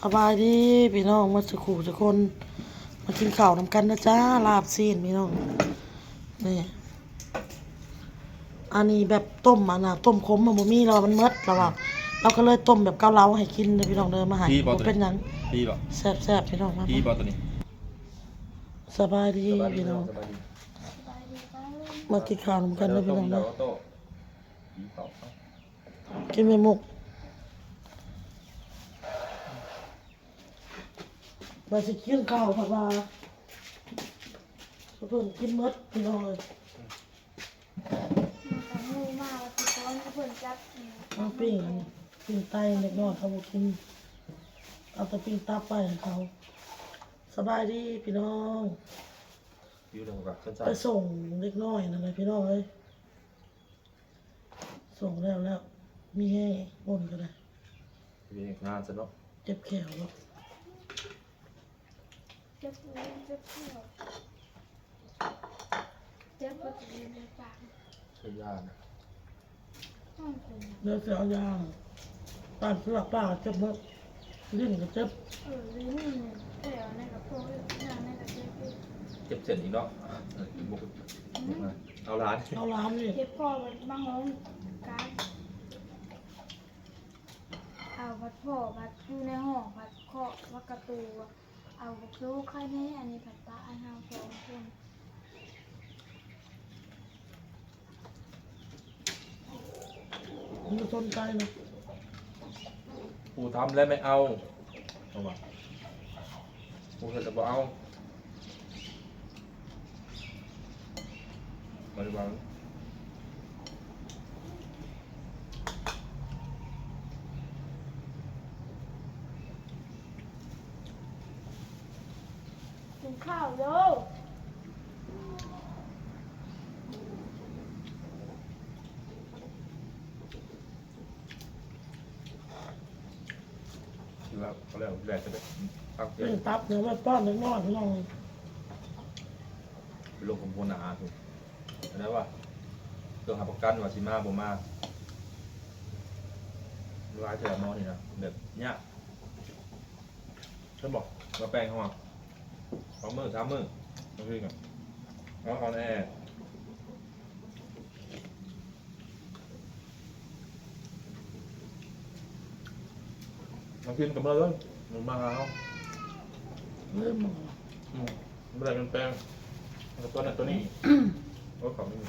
สบายดีพี่น้องมาสุขุทุกคน มากินข้าวนำกันนะจ้าลาบซีนพี่น้องนี่อันนี้แบบต้มอันน่ะต้มขมมันบ่มีเรามันเมดเราว่าเราก็เลยต้มแบบเกาเหลาให้กินเด้อพี่น้องเดินมาใหาพี่บ่บ่ตัวเป็นหนี้ยังพี่บ่แซ่บๆพี่น้องมาพี่บ่ตัวนี้สบายดีพี่น้องสบายดีมากินข้าวนำกันเด้อพี่น้องเด้เด้อโต้พี่เปล่ากินไม่มุก มาสิกินข้าวผัดว่าเพิ่นกินหมดพี่น้องเลยมันก็งูมากแล้วคือต้นเพิ่นจับกินเอาปิ้งอันนี้ปิ้งไตเล็กน้อยเขาบอกกินเอาแต่ปิ้งตับไปให้เขาสบายดีพี่น้องอยู่เรื่องกับสั้นไปส่งเล็กน้อยนั่นเลยพี่น้องเอ้ยส่งแล้วแล้วมีให้บนก็ได้ๆมีงานซะเนาะเจ็บแขวแล้วเจ็บเล่นเจ็บเที่ยวเจ็บก็จะเรียนในปากใช้ยานะห้องคุณเนื้อเสียยางปานเสือกป้าเจ็บหมดลิ้นก็เจ็บเออลิ้นนี่แต่เอาในกระโปรงงานในกระเจ็บอีกเจ็บเส้นอีกเนาะเออบุกบุกมาเอาร้านเอาร้านนี่เจ็บคอมันมาห้องการเอาพัดพ่อพัดอยู่ในห้องพัดเคาะวัดกระตู เอาบุกลูกค่ายแน่อันนี้ผัดปลาอันเฮาสองคนมันสนใจนะปูทำแล้วไม่เอาเอามาปูเสร็จแล้วบ่เอามาดูบ้าง ข้าวเด้อคิดว่าเขาเรียกว่าแหลกจะได้พักเดียวเรื่องตับเดี๋ยวมาป้อนเล็กน้อยพี่น้องเป็นโรคของโพนาถูกแล้วว่าเครื่องหาประกันว่าสิมาบ่มาร้ายเจอหมอนี่นะแบบเนี้ยฉันบอกมาแปลงเขาอะ สองมือสามมือมาคุยกันเอาออนแอร์มากินกับเราเลยมันมาเอาเริ่มมาอืมไม่ได้เป็นแปลงแล้วตัวนั้นตัวนี้โอ้ของไม่มี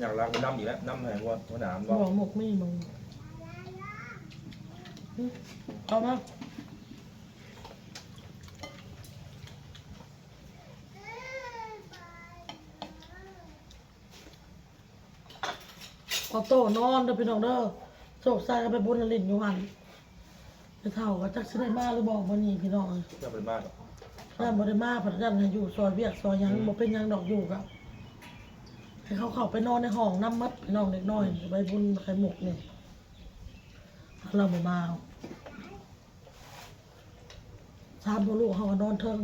อยากลากไปน้ำอีกแล้วน้ำไหนวะว่าหนามบวะอกหมกไม่มึงเอามา เอาโต้นอนเด้อพี่น้องเด้อโศกใส่กันไปบุญละลินอยู่หันไปเท่าว่าจักสิได้มาหรือบอกมานี่พี่น้องเอ้ยจะเป็นมากหรอกถ้าบ่ได้มาพัดกันให้อยู่ซอยเวียกซอยหยังบ่เป็นหยังดอกอยู่กับให้เขาเข้าไปนอนในห้องน้ำมัดพี่น้องเด็กน้อยไปบุญไข่หมกนี่เราบ่มาเอาสามบ่ลูกเขาก็นอนเทิง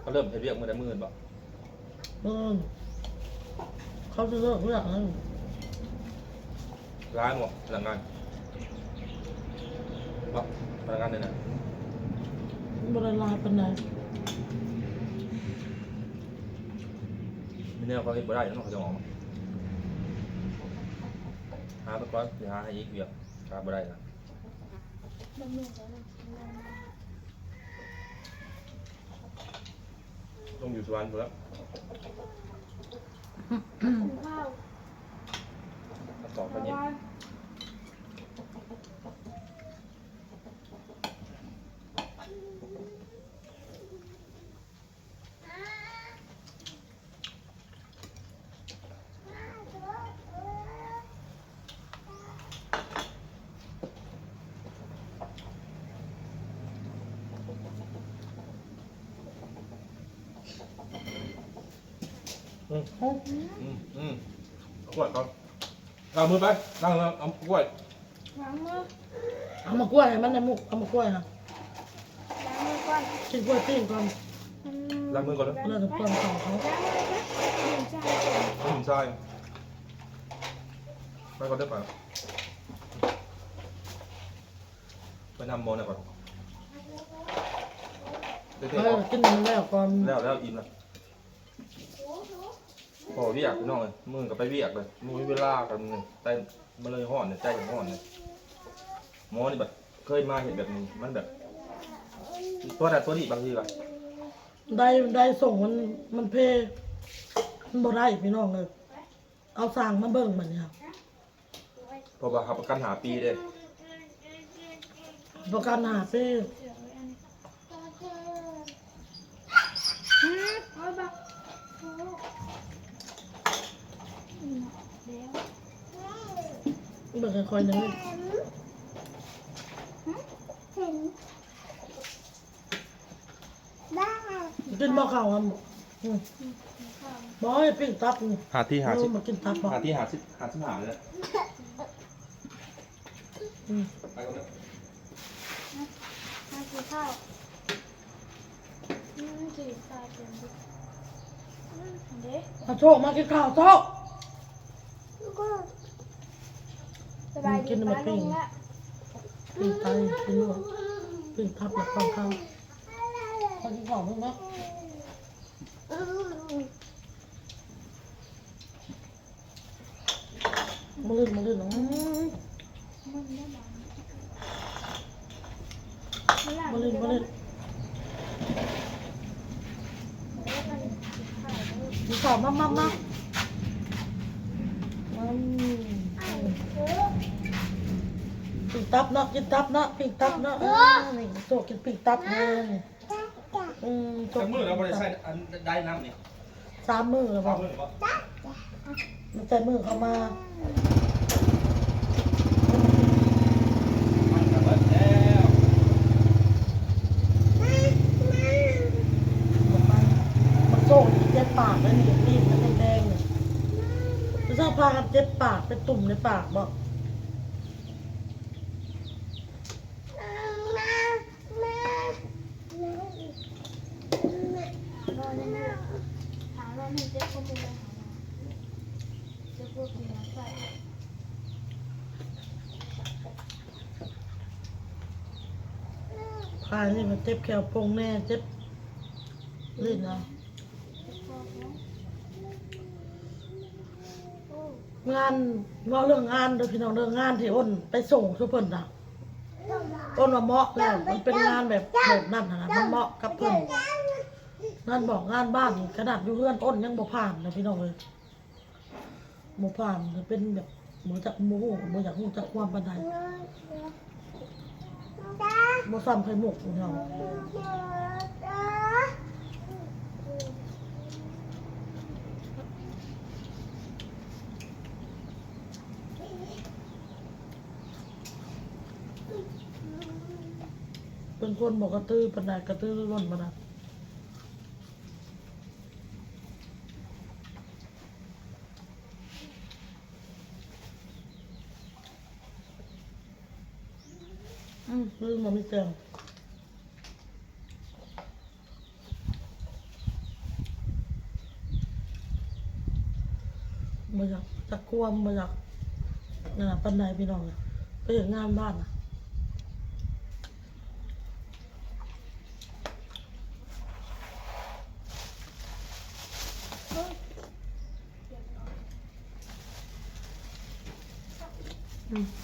เขาเริ่มให้เรียกมือได้มือบ่เออ เขาจะเลิกเรื่องนั้นร้ายหมดพลังงานบ่พลังงานเลยนะบ่ได้ลายปานใดไม่แน่เขาเห็นบ่ได้แล้วเขาจะออกมาหาไปก่อนเดี๋ยวหาให้อีกเวียกหาบ่ได้นะมันมีแต่มันกินนานต้องอยู่สวรรค์พุ่นแล้วๆ กินข้าวมาสอบเพกันราะเย็ อืมอ้าอืมอืมเอากล้วยก่อนเอามือไปนั่งแล้วเอากล้วยล้างมือเอามากล้วยให้มันในมุกเอามากล้วยนะล้างมือก่อนกินกล้วยปิ้งก่อนอืล้างมือก่อนเลยเลิกกับความของเขาล้างมือนะหนึ่งชายก่อนไม่ใช่ไปก่อนได้ป่ะไปนำโมหน่อยก่อนเต้เออกินมันแล้วก่อนแล้วแล้วอิ่มแล้ว พอเวียกพี่น้องเลยมึงก็ไปเวียกเลยมึงมีเวลากันเลยแต่มาเลยห่อนเนี่ยใจอย่างห่อนเนี่ยหมอนี่แบบเคยมาเห็นแบบนี้มันแบบ ตัวแต่ตัวนี้บางทีแบบได้ได้ส่งมันมันเพมันบ่ได้พี่น้องเลยเอาสร้างมาเบิ่งมันเนี่ยเพราะว่าเขาประกันหาปีเลยประกันหาเป้ เสือไว้อันนี้ฮึโอ้ยบักโอ้อืมเดี๋ยว เบิ่งค่อยๆหนึงเห็นได้กินบ่ข้าวอะอืมบ่ให้ปิ้งตับนี่หาที่หาเอสิอมากินตับบ่หาที่หาสิหาสิหาเลยอืมไปก่อนนะมากินข้าวอืมกินข้าวเต็มดิอืมเด็กมาโชคมากินข้าวโชค สบายดีป้าลุงละปิ้งไตปิ้งลวกปิ้งตับแล้วข้าวข้าวมากินข้าวเพิ่งเนาะมาลื่นมาลื่นอืมมันได้บ้างมาลื่นมาลื่นกินข้าวมามามาอืมปิ้งตับ เนาะกินตับเนาะปิ้งตับเนาะเออนี่โชคกินปิ้งตับเลยอืมโชแต่คมือเราไม่ได้ใช้อันได้น้ำนี่สามมือแล้วบเอาอกมือหรือเปล่ามันใส่มือเข้ามา มันกลับมาแล้วมันโซ่เจ็บปากแล้วนี่รีบมันแดงๆเนี่ยมันชอบพากันเจ็บปากเป็นตุ่มในปากบอก รอเลยนะหารอหนึ่งเจ๊ก็มุงไปหาเจ๊พวกกินน้ำใส่พานี่มันเจ็บแขวโปงแน่เจ็บลิ้นเอางานว่าเรื่องงานเด้อพี่น้องเรื่องงานที่อ้นไปส่งทุกเพิ่นน่ะอ้นว่าเหมาะแล้วมันเป็นงานแบบแบบนั้นน่ะนะมันเหมาะกับเพิ่น งานบอกงานบ้านนี่ขนาดอยู่เพื่อนอ้นยังบ่ผ่านเลยพี่น้องเลยบ่ผ่านเป็นแบบบ่จักหมู่บ่อยากรู้จักความปานใดบ่ซ้ำไข่มุกพี่น้องเป็นคนบ่กระตือปานใดกระตือรือร้นปานใอืมลืมบ่มีแจ่วบ่อยากจักวามบ่อยากนั่นปานใดพี่น้องอะไปเฮ็ดงานบ้านน่ะอืม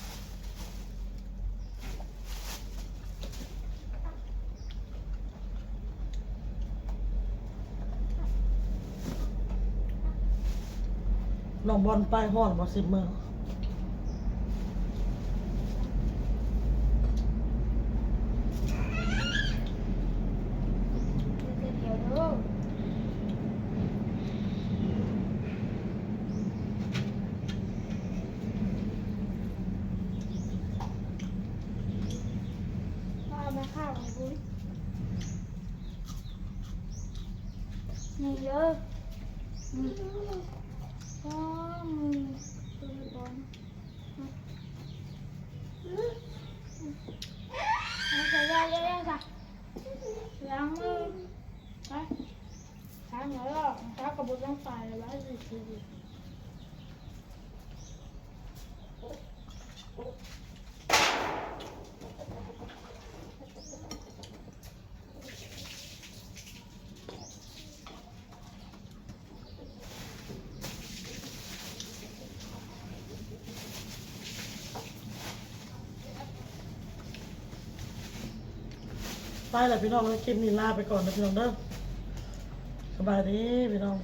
น้องบอลไปห้อนบ่สิบมือเดี๋ยวเด้อเอาไปข้าวของคุณนี่เด้ออื แล้วก็กับบนร่างกาแล้วว่สิสิไปแหละพี่น้องนะคลิปนี้ลาไปก่อนนะพี่น้องเด้อ บายดีพี่น้อง